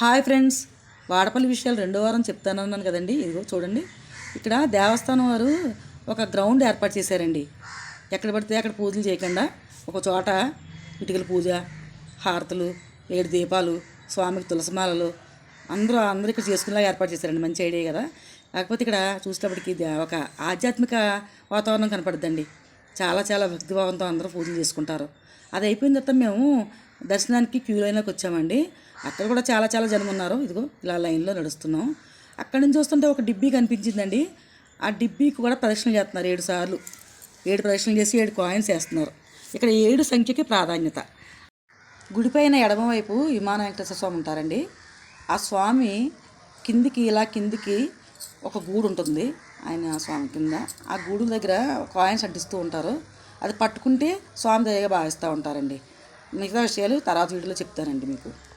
Hi friends. Vadapalli విషయాలు రెండో వారం చెప్తానన్నాను కదండి. ఇదిగో చూడండి. ఇక్కడ దేవస్థానం వారు ఒక గ్రౌండ్ ఏర్పాటు చేశారండి. ఎక్కడ పడితే అక్కడ పూజలు చేయకుండా ఒక చోట ఇటుకల పూజ హారతులు ఏడు దీపాలు స్వామికి తులసిమాలలు అందరూ అందరూ ఇక్కడ చేసుకునేలా ఏర్పాటు చేశారండి. మంచి ఐడియా కదా. కాకపోతే ఇక్కడ చూసేటప్పటికి ఇది ఒక ఆధ్యాత్మిక వాతావరణం కనపడుద్దండి. చాలా చాలా భక్తిభావంతో అందరూ పూజలు చేసుకుంటారు. అది అయిపోయిన తర్వాత మేము దర్శనానికి క్యూ లైన్లోకి వచ్చామండి. అక్కడ కూడా చాలా చాలా జనం ఉన్నారు. ఇదిగో ఇలా లైన్లో నడుస్తున్నాం. అక్కడి నుంచి చూస్తుంటే ఒక డిబ్బీ కనిపించిందండి. ఆ డిబ్బీకి కూడా ప్రదక్షిణ చేస్తున్నారు ఏడు సార్లు. ఏడు ప్రదక్షిణలు చేసి ఏడు కాయిన్స్ వేస్తున్నారు. ఇక్కడ ఏడు సంఖ్యకి ప్రాధాన్యత. గుడిపైన ఎడమవైపు విమాన వెంకటేశ్వర స్వామి ఉంటారండి. ఆ స్వామి కిందికి ఇలా కిందికి ఒక గూడు ఉంటుంది ఆయన స్వామి కింద. ఆ గూడు దగ్గర కాయిన్స్ అడ్డిస్తూ ఉంటారు. అది పట్టుకుంటే స్వామి దయగా భావిస్తూ ఉంటారండి. మిగతా విషయాలు తర్వాత వీడియోలో చెప్తానండి మీకు.